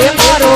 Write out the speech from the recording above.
એ મારો